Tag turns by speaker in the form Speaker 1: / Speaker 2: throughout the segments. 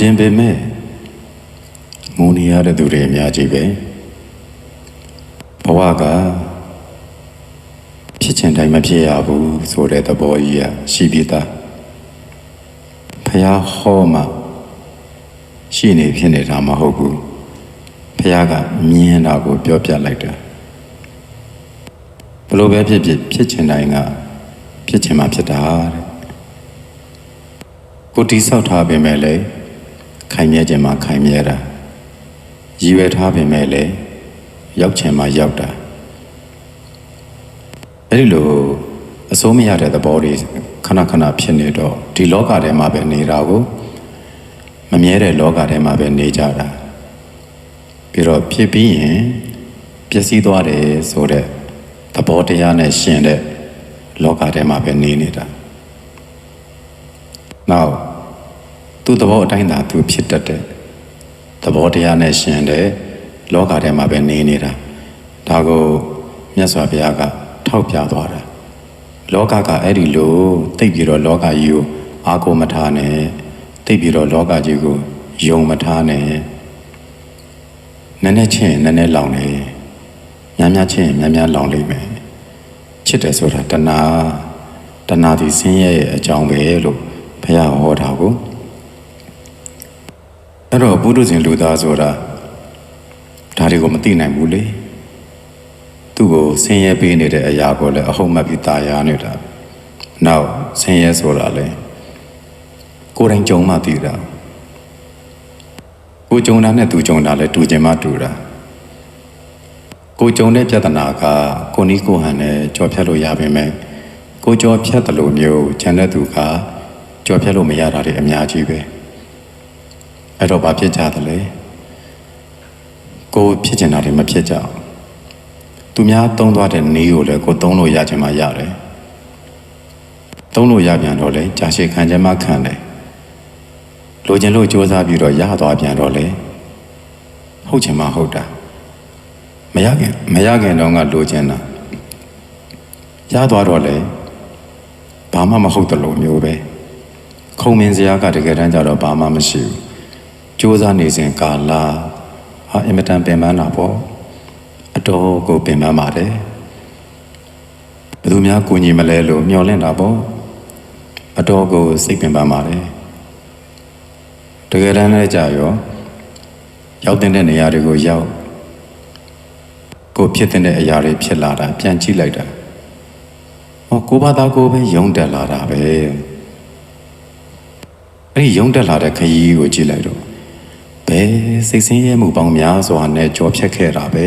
Speaker 1: ခြင်းပေမဲ့ငုံနေရတဲ့သူတွေအများကြီးပဲဘဝကဖြစ်ချင်တိုင်းမဖြစ်ရဘူးဆိုတဲ့သဘောကြီးကရှိပြီးသားဖះဟောမှရှိနေဖြစ်နေတာမဟုတ်ဘူးဖះကမြင်တာကိုပြောပြလိုက်တာဘလို့ပဲဖြစ်ဖြစ်ဖြစ်ချင်တိုင်းကဖြစ်ချင်မှဖြစ်တာတဲ့ကိုတီးဆောက်ထားပေမဲ့လည်း ခိုင်မြဲခြင်းမှခိုင်မြဲတာရည်ရွယ်ထားပေမဲ့လည်းရောက်ခြင်းမှရောက်တာအဲ့ဒီလိုအစိုးမရတဲ့သဘောတွေခဏခဏဖြစ်နေတော့ဒီလောကထဲမှာပဲနေတာကိုမမြဲတဲ့လောကထဲမှာပဲနေကြတာပြီးတော့ဖြစ်ပြီးရင်ပျက်စီးသွားတယ်ဆိုတဲ့သဘောတရားနဲ့ရှင်တဲ့လောကထဲမှာပဲနေနေတာနောက် သူ့သဘောအတိုင်းသာသူဖြစ်တတ်တဲ့သဘောတရားနဲ့ရှင်တဲ့လောကထဲမှာပဲနေနေတာဒါကိုမြတ်စွာဘုရားကထောက်ပြသွားတာလောကကအဲ့ဒီလိုသိပ်ပြီးတော့လောကကြီးကိုအာကိုမထားနဲ့သိပ်ပြီးတော့လောကကြီးကိုယုံမထားနဲ့နည်းနည်းချင်းနည်းနည်းလောင်နေများများချင်းများများလောင်လိမ့်မယ်ချစ်တယ်ဆိုတာတဏှာတဏှာဒီဆင်းရဲရဲ့အကြောင်းပဲလို့ဘုရားဟောတာကိုအဲ့တော့ ဘုဒ္ဓဇင်လူသားဆိုတာဒါတွေကိုမသိနိုင်ဘူးလေသူ့ကိုဆင်းရဲပေးနေတဲ့အရာကိုလည်းအဟုတ်မှတ်ပြီးตายရနေတာနောက်ဆင်းရဲဆိုတာလေကိုယ်တိုင်ကြုံမှသိတာကိုကြုံတာနဲ့သူကြုံတာလည်းတူချင်မှတူတာကိုကြုံတဲ့ပြဿနာကကိုနီးကိုဟန်နဲ့ကြော်ဖြတ်လို့ရပါမယ်ကိုကြော်ဖြတ်တယ်လို့မျိုးခြံတဲ့သူကကြော်ဖြတ်လို့မရတာတွေအများကြီးပဲ အဲ့တော့ဘာဖြစ်ကြသလဲကိုဖြစ်ချင်တာတွေမဖြစ်ကြဘူးသူများသုံးသွားတဲ့နေကိုလည်းကိုသုံးလို့ရချင်မှရတယ်သုံးလို့ရပြန်တော့လေကြာရှည်ခံချင်မှခံတယ်လိုချင်လို့စ조사ပြီးတော့ရသွားပြန်တော့လေဟုတ်ချင်မှဟုတ်တာမရခင်မရခင်တော့ကလိုချင်တာရသွားတော့လေဘာမှမဟုတ်တယ်လို့မျိုးပဲခုံမင်းစရာကတကယ်တမ်းကျတော့ဘာမှမရှိဘူး စ조사နေစဉ်ကာလဟာအင်မတန်ပင်ပန်းတာပေါ့အတော်ကိုပင်ပန်းပါတယ်ဘယ်သူများကိုညီမလဲလို့မျှော်လင့်တာပေါ့အတော်ကိုစိတ်ပင်ပန်းပါတယ်တကယ်တမ်းလည်းကြာရောရောက်တဲ့နေရာတွေကိုရောက်ကိုဖြစ်တဲ့အရာတွေဖြစ်လာတာပြန်ကြည့်လိုက်တာဟောကိုဘာသာကိုပဲယုံတက်လာတာပဲအဲ့ဒီယုံတက်လာတဲ့ခရီးကိုကြည့်လိုက်တော့ ဘယ်စိတ်ဆင်းရဲမှုပေါင်းများစွာနဲ့ကြော်ဖြတ်ခဲ့တာပဲ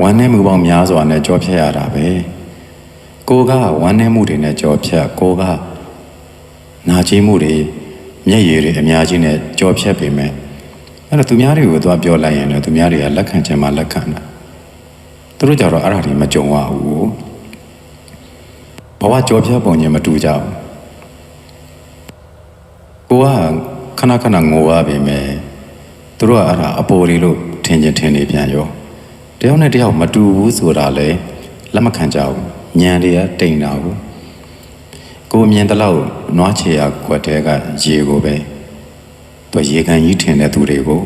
Speaker 1: ဝမ်းနည်းမှုပေါင်းများစွာနဲ့ကြော်ဖြတ်ရတာပဲကိုကဝမ်းနည်းမှုတွေနဲ့ကြော်ဖြတ်ကိုကနာကျင်မှုတွေမျက်ရည်တွေအများကြီးနဲ့ကြော်ဖြတ်ပေမဲ့အဲ့တော့သူများတွေကိုသွားပြောလိုက်ရင်လည်းသူများတွေကလက်ခံချင်မှလက်ခံတာသူတို့ကြတော့အဲ့ဒါတွေမကြုံရဘူးဘဝကြော်ဖြတ်ပုံချင်းမတူကြဘူးကိုက ခဏခဏငိုရပေမဲ့သူတို့ကအဲ့ဒါအပေါ်တွေလို့ထင်ချင်းထင်နေပြန်ရောတယောက်နဲ့တယောက်မတူဘူးဆိုတာလေလက်မခံကြဘူးညံတွေကတိမ်တာဘူးကိုမြင်တလောက်နွားချေရခွက်တဲကရေကိုပဲသူရေကန်ကြီးထင်တဲ့သူတွေကို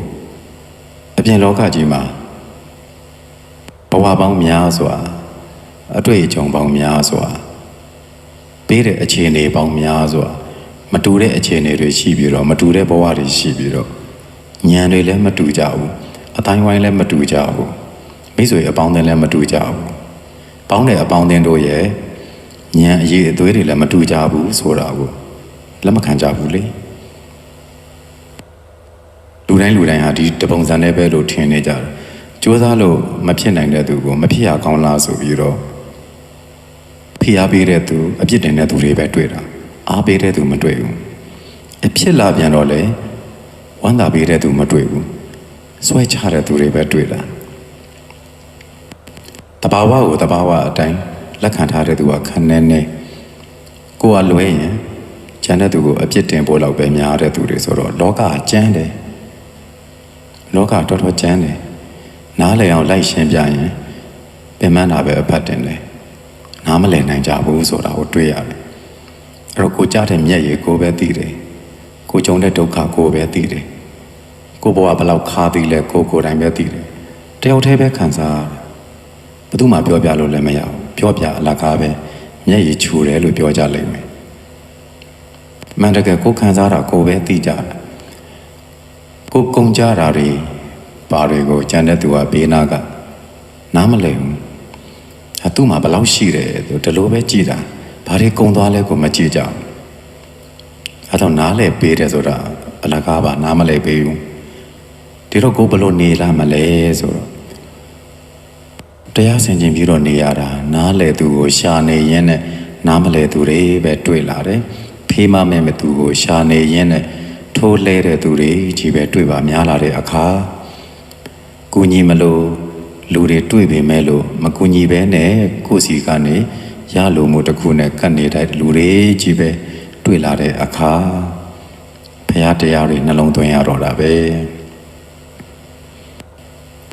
Speaker 1: အပြင်လောကကြီးမှာဘဝပေါင်းများစွာအတွေ့အကြုံပေါင်းများစွာပေးတဲ့အခြေအနေပေါင်းများစွာ မတူတဲ့အခြေအနေတွေရှိပြီးတော့မတူတဲ့ဘဝတွေရှိပြီးတော့ညံတွေလည်းမတူကြဘူးအတိုင်းဝိုင်းလည်းမတူကြဘူးမိတ်ဆွေအပေါင်းအသင်းလည်းမတူကြဘူးပေါင်းတဲ့အပေါင်းအသင်းတို့ရဲ့ညံအရေးအသွေးတွေလည်းမတူကြဘူးဆိုတာကိုလက်မခံကြဘူးလေလူတိုင်းလူတိုင်းဟာဒီတပုံစံနဲ့ပဲလို့ထင်နေကြတယ်ကြိုးစားလို့မဖြစ်နိုင်တဲ့သူကိုမဖြစ်ရကောင်းလားဆိုပြီးတော့ဖိအားပေးတဲ့သူအပြစ်တင်တဲ့သူတွေပဲတွေ့တာ အားပေးတဲ့သူမတွေ့ဘူးအဖြစ်လာပြန်တော့လေဝမ်းသာပေးတဲ့သူမတွေ့ဘူးဆွဲချတဲ့သူတွေပဲတွေ့တာတဘာဝကိုတဘာဝအတိုင်းလက်ခံထားတဲ့သူကခန်းနေနေကိုကလွဲရင်ကျန်တဲ့သူကိုအပြစ်တင်ဖို့လောက်ပဲများတဲ့သူတွေဆိုတော့လောကကကျမ်းတယ်လောကတော်တော်ကျမ်းတယ်နားလည်အောင်လိုက်ရှင်းပြရင်ပင်မနာပဲအဖတ်တင်တယ်နားမလည်နိုင်ကြဘူးဆိုတာကိုတွေ့ရတယ် အဲ့တော့ကိုကြားတဲ့မျက်ရည်ကိုပဲသိတယ်ကိုကြုံတဲ့ဒုက္ခကိုပဲသိတယ်ကိုဘဝဘယ်လောက်ခါပြီးလဲကိုကိုယ်တိုင်ပဲသိတယ်တယောက်တည်းပဲခံစားရတယ်ဘယ်သူမှပြောပြလို့လည်းမရဘူးပြောပြအလကားပဲမျက်ရည်ချူတယ်လို့ပြောကြလိမ့်မယ်မန်တကယ်ကိုခံစားတာကိုပဲသိကြတယ်ကိုကုံကြတာတွေဘာတွေကိုကြံတဲ့သူကဘေးနာကနားမလည်ဘူးအတူမှဘယ်လောက်ရှိတယ်သူဒီလိုပဲကြည်တာ ဘာတွေကုံသွားလဲကိုမကြည့်ကြဘူးအဲတော့နားလဲပေးတယ်ဆိုတာအလကားပါနားမလဲပေးဘူးဒီတော့ကိုဘယ်လိုနေလာမလဲဆိုတော့တရားဆင်ခြင်ပြီးတော့နေရတာနားလဲသူကိုရှာနေရင်းနဲ့နားမလဲသူတွေပဲတွေ့လာတယ်ဖေးမမဲမဲ့သူကိုရှာနေရင်းနဲ့ထိုးလဲတဲ့သူတွေကြီးပဲတွေ့ပါများလာတဲ့အခါကူညီမလို့လူတွေတွေ့ပေမဲ့လို့မကူညီပဲနဲ့ကိုယ့်စီကနေ ရလို့မှုတစ်ခုနဲ့ကတ်နေတဲ့လူတွေကြီးပဲတွေ့လာတဲ့အခါဘုရားတရားတွေနှလုံးသွင်းရတော့တာပဲ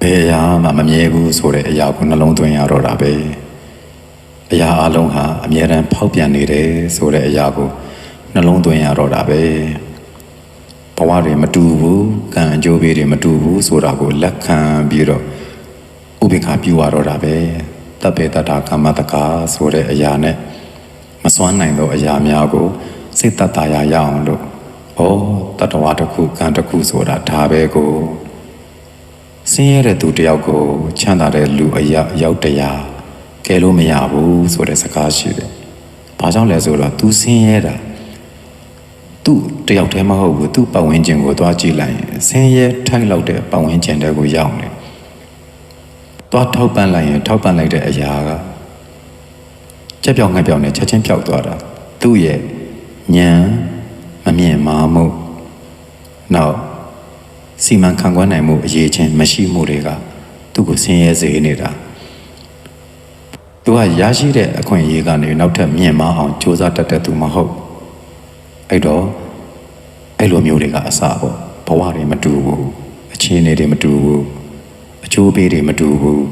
Speaker 1: ဘယ်အရာမှမမြဲဘူးဆိုတဲ့အရာကိုနှလုံးသွင်းရတော့တာပဲအရာအလုံးဟာအမြဲတမ်းဖောက်ပြန်နေတယ်ဆိုတဲ့အရာကိုနှလုံးသွင်းရတော့တာပဲဘဝတွေမတူဘူးကံအကျိုးပေးတွေမတူဘူးဆိုတာကိုလက်ခံပြီးတော့ဥပိ္ပခာပြုရတော့တာပဲ တပ်ပေတ္တာကမ္မတကာဆိုတဲ့အရာနဲ့မစွမ်းနိုင်သောအရာများကိုစိတ်တတရာရအောင်လို့ဩတတဝါတစ်ခုကံတစ်ခုဆိုတာဒါပဲကိုဆင်းရဲတဲ့သူတယောက်ကိုချမ်းသာတဲ့လူအရာအယောက်တရားကဲလို့မရဘူးဆိုတဲ့စကားရှိတယ်။ဘာကြောင့်လဲဆိုတော့ तू ဆင်းရဲတာသူ့တယောက်တည်းမဟုတ်ဘူးသူ့ပတ်ဝန်းကျင်ကိုသွားကြည့်လိုက်ရင်ဆင်းရဲထိုက်လောက်တဲ့ပတ်ဝန်းကျင်တွေကိုရောက်နေ။ သွားထောက်ပံ့လိုက်ရင်ထောက်ပံ့လိုက်တဲ့အရာကကြက်ပြောင်ငှက်ပြောင်နဲ့ချက်ချင်းပျောက်သွားတာ။သူ့ရဲ့ဉာဏ်မမြင်မာမှုနောက်စီမံခန့်ခွဲနိုင်မှုအရေးချင်းမရှိမှုတွေကသူ့ကိုဆင်းရဲစေနေတာသူကရရှိတဲ့အခွင့်အရေးကနေနောက်ထပ်မြင့်မာအောင်စူးစမ်းတတ်တဲ့သူမဟုတ်အဲ့တော့အဲ့လိုမျိုးတွေကအစပေါ့ဘဝတွေမတူဘူးအခြေအနေတွေမတူဘူး အချိုးပေးတွေမတူဘူး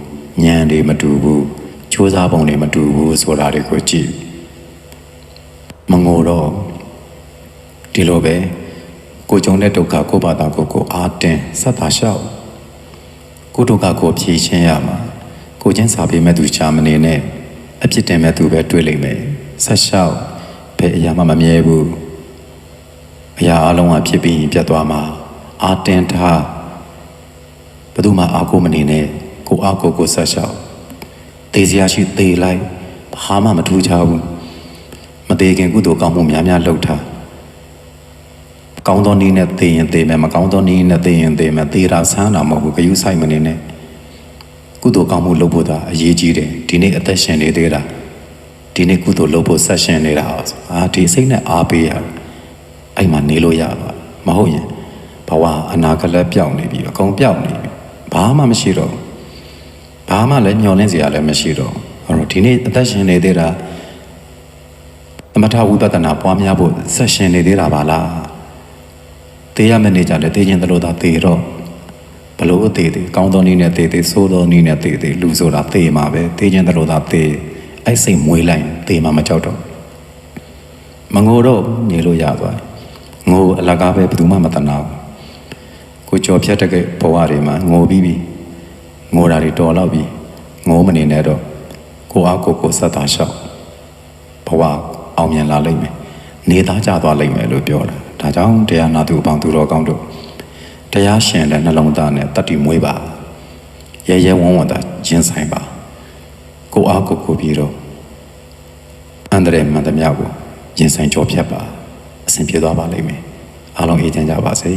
Speaker 1: ဉာဏ်တွေမတူဘူးစူးစမ်းပုံတွေမတူဘူးဆိုတာတွေကိုကြည့်မငိုတော့ဒီလိုပဲကိုကြုံတဲ့ဒုက္ခကိုဘာသာကိုကိုအာတင်ဆက်တာလျှောက်ကိုဒုက္ခကိုဖြေရှင်းရမှာကိုချင်းစာပေးမဲ့သူရှာမနေနဲ့အဖြစ်တင်မဲ့သူပဲတွေ့လိမ့်မယ်ဆက်လျှောက်ဘယ်အရာမှမမြဲဘူးအရာအလုံးကဖြစ်ပြီးပြတ်သွားမှာအာတင်ထားဘယ် သူမှအာကိုမနေနဲ့ကိုအာကိုကိုဆက်လျှောက်သေစရာရှိသေလိုက်ဘာမှမထူးခြားဘူးမသေးခင်ကုသိုလ်ကောင်းမှုများများလုပ်ထားကောင်းသောနည်းနဲ့သိရင်သိမယ်မကောင်းသောနည်းနဲ့သိရင်သိမယ်သေတာဆန်းတာမဟုတ်ဘူးဂယုဆိုင်မနေနဲ့ကုသိုလ်ကောင်းမှုလုပ်ဖို့သာအရေးကြီးတယ်ဒီနေ့အသက်ရှင်နေသေးတာဒီနေ့ကုသိုလ်လုပ်ဖို့ဆက်ရှင်နေတာဆိုအာဒီစိတ်နဲ့အားပေးရအဲ့မှာနေလို့ရပါမဟုတ်ရင်ဘဝအနာဂတ်လည်းပျောက်နေပြီအကုန်ပျောက်နေပြီ ဘာမှမရှိတော့ဘာမှလည်းညှော်လင့်စရာလည်းမရှိတော့အဲ့တော့ဒီနေ့အသက်ရှင်နေသေးတာသမထဝိပဿနာပွားများဖို့ဆက်ရှင်နေသေးတာပါလားသေးရမယ့်နေကြလဲသေးခြင်းတလို့သာသေတော့ဘလို့အသေးသေးကောင်းသောနည်းနဲ့သေသေးဆိုးသောနည်းနဲ့သေသေးလူဆိုတာသေမှာပဲသေခြင်းတလို့သာသေအဲ့စိတ်မွေးလိုက်သေမှာမကြောက်တော့မငိုတော့နေလို့ရသွားငိုအလကားပဲဘယ်သူမှမတနာဘူး ကိုကြော်ဖြတ်တဲ့ဘဝတွေမှာငိုပြီးပြီငိုတာတွေတော်တော့ပြီငိုမနေနဲ့တော့ကိုအားကိုကိုဆက်တာလျှောက်ဘဝအောင်မြင်လာလိမ့်မယ်နေသားကြသွားလိမ့်မယ်လို့ပြောတာဒါကြောင့်တရားနာသူအပေါင်းသူတော်ကောင်းတို့တရားရှင်တဲ့နှလုံးသားနဲ့တတ္တိမွေးပါရဲရဲဝံ့ဝံ့သာကျင်းဆိုင်ပါကိုအားကိုကိုပြီးတော့အန္တရာယ်မှန်သမျှကိုရင်ဆိုင်ကြောဖြတ်ပါအဆင်ပြေသွားပါလိမ့်မယ်အားလုံးအေးချမ်းကြပါစေ